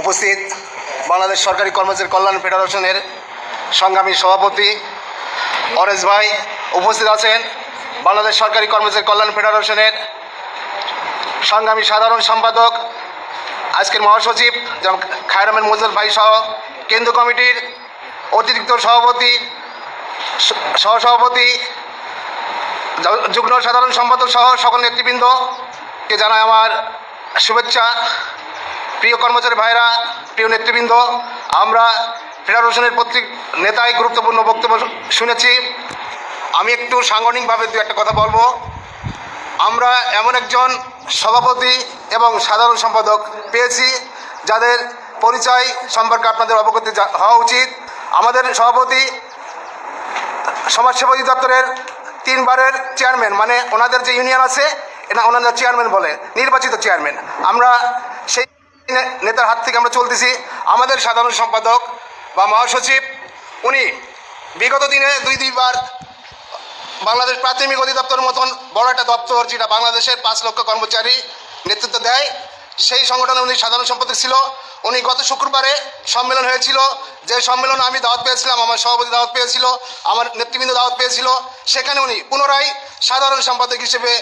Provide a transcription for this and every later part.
উপস্থিত বাংলাদেশ সরকারি কর্মচারী কল্যাণ ফেডারেশনের সংগ্রামী সভাপতি অরেশ ভাই উপস্থিত আছেন। বাংলাদেশ সরকারি কর্মচারী কল্যাণ ফেডারেশনের সংগ্রামী সাধারণ সম্পাদক, আজকের মহাসচিব যেমন খায়রামের মজুল ভাই সহ কেন্দ্র কমিটির অতিরিক্ত সভাপতি সহসভাপতি যুগ্ম সাধারণ সম্পাদক সহ সকল নেতৃবৃন্দকে জানাই আমার শুভেচ্ছা। প্রিয় কর্মচারী ভাইরা, প্রিয় নেতৃবৃন্দ, আমরা ফেডারেশনের প্রত্যেক নেতাই গুরুত্বপূর্ণ বক্তব্য শুনেছি। আমি একটু সাংগঠনিকভাবে দু একটা কথা বলব। আমরা এমন একজন সভাপতি এবং সাধারণ সম্পাদক পেয়েছি, যাদের পরিচয় সম্পর্কে আপনাদের অবগতি হওয়া উচিত। আমাদের সভাপতি সমাজসেবা অধিদপ্তরের তিনবারের চেয়ারম্যান মানে ওনাদের যে ইউনিয়ন আছে এটা ওনাদের চেয়ারম্যান বলে, নির্বাচিত চেয়ারম্যান। আমরা সেই নেতার হাত থেকে আমরা চলতেছি। আমাদের সাধারণ সম্পাদক বা মহাসচিব, উনি বিগত দিনে দুই, দুইবার বাংলাদেশ প্রাথমিক অধিদপ্তরের মতন বড় একটা দপ্তর যেটা বাংলাদেশের পাঁচ লক্ষ কর্মচারী নেতৃত্ব দেয়, সেই সংগঠনে উনি সাধারণ সম্পাদক ছিল। উনি গত শুক্রবারে সম্মেলন হয়েছিল। যে সম্মেলনে আমি দাওয়াত পেয়েছিলাম, আমার সভাপতি দাওয়াত পেয়েছিল, আমার নেতৃবৃন্দ দাওয়াত পেয়েছিল, সেখানে উনি পুনরায় সাধারণ সম্পাদক হিসেবে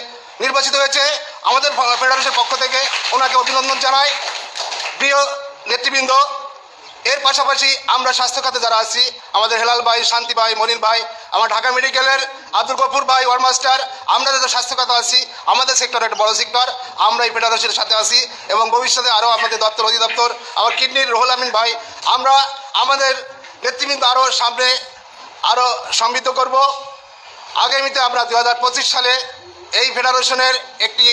নির্বাচিত হয়েছে। আমাদের ফেডারেশনের পক্ষ থেকে ওনাকে অভিনন্দন জানাই। প্রিয় নেতৃবৃন্দ, এর পাশাপাশি আমরা স্বাস্থ্য খাতে যারা আছি, আমাদের হেলাল ভাই, শান্তি ভাই, মনির ভাই, আমার ঢাকা মেডিকেলের আব্দুল গফুর ভাই ওয়ার মাস্টার, আমরা যাদের স্বাস্থ্য খাতে আছি, আমাদের সেক্টর একটা বড় সেক্টর, আমরা এই ফেডারেশনের সাথে আছি এবং ভবিষ্যতে আরও আমাদের দপ্তর, অধিদপ্তর, আমার কিডনির রোহুল আমিন ভাই, আমরা আমাদের নেতৃবৃন্দ আরও সামনে আরও সমৃদ্ধ করব। আগামীতে আমরা দু হাজার পঁচিশ সালে এই ফেডারেশনের একটি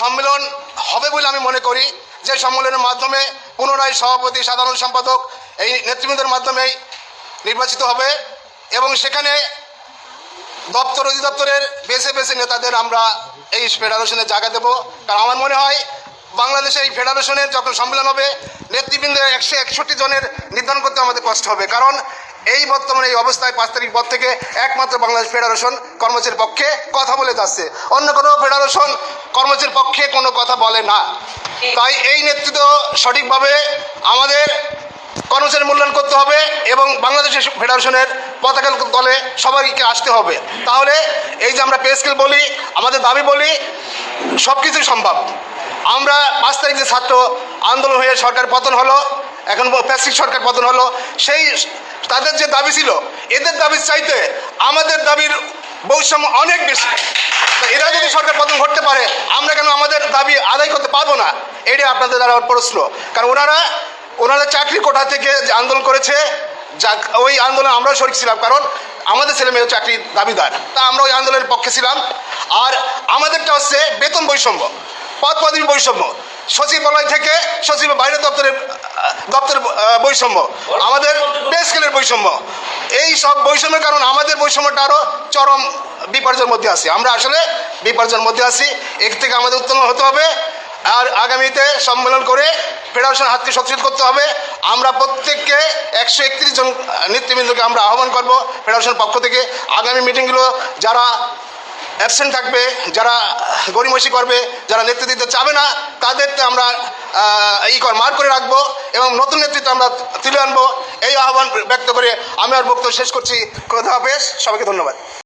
সম্মেলন হবে বলে আমি মনে করি। যে সম্মেলনের মাধ্যমে পুনরায় সভাপতি, সাধারণ সম্পাদক এই নেতৃবৃন্দের মাধ্যমেই নির্বাচিত হবে এবং সেখানে দপ্তর অধিদপ্তরের বেছে বেছে নেতাদের আমরা এই ফেডারেশনে জায়গা দেবো। কারণ আমার মনে হয় বাংলাদেশে এই ফেডারেশনের যখন সম্মেলন হবে নেতৃবৃন্দ একশো একষট্টি জনের নির্ধারণ করতে আমাদের কষ্ট হবে। কারণ এই বর্তমানে এই অবস্থায় পাঁচ তারিখ পর থেকে একমাত্র বাংলাদেশ ফেডারেশন কর্মচারীর পক্ষে কথা বলে যাচ্ছে। অন্য কোনো ফেডারেশন কর্মচারীর পক্ষে কোনো কথা বলে না। তাই এই নেতৃত্ব সঠিকভাবে আমাদের কর্মচারী মূল্যায়ন করতে হবে এবং বাংলাদেশের ফেডারেশনের পতাকা দলে সবাইকে আসতে হবে। তাহলে এই যে আমরা পে স্কেল বলি, আমাদের দাবি বলি সব কিছুই সম্ভব। আমরা পাঁচ তারিখ যে ছাত্র আন্দোলন হয়ে সরকার পতন হলো, এখন প্যাসিক সরকার পতন হলো, সেই তাদের যে দাবি ছিল, এদের দাবির চাইতে আমাদের দাবির বৈষম্য অনেক বেশি। সরকার পতন ঘটতে পারে, আমরা কেন আমাদের দাবি আদায় করতে পারব না? এটা আপনাদের দ্বারা প্রশ্ন। কারণ ওনারা ওনারা চাকরি কোঠা থেকে আন্দোলন করেছে, যা ওই আন্দোলনে আমরাও শরিক ছিলাম, কারণ আমাদের ছেলে মেয়েও চাকরির দাবিদার। তা আমরা ওই আন্দোলনের পক্ষে ছিলাম। আর আমাদেরটা হচ্ছে বেতন বৈষম্য পদ পদবী বৈষম্য। সচিবালয় থেকে সচিব বাইরের দপ্তরের দপ্তরের বৈষম্য। আমাদের পে স্কেলের বৈষম্য। এই সব বৈষম্যের কারণ আমাদের বৈষম্যটা আরও চরম বিপর্যয়ের মধ্যে আছি। আমরা আসলে বিপর্যয়ের মধ্যে আছি। এর থেকে আমাদের উত্তোলন হতে হবে। আর আগামীতে সম্মেলন করে ফেডারেশন হাতকে শক্তিশালী করতে হবে। আমরা প্রত্যেককে একশো একত্রিশ জন নেতৃবৃন্দকে আমরা আহ্বান করব ফেডারেশনের পক্ষ থেকে। আগামী মিটিংগুলো যারা অ্যাবসেন্ট থাকবে যারা গরিমসি করবে যারা নেতৃত্ব দিতে চাবে না তাদেরকে আমরা আহ, ই কর মার করে রাখব এবং নতুন নেতৃত্ব আমরা তুলে আনব। এই আহ্বান ব্যক্ত করে আমি আর বক্তব্য শেষ করছি। কথা হাফেজ। সবাইকে ধন্যবাদ।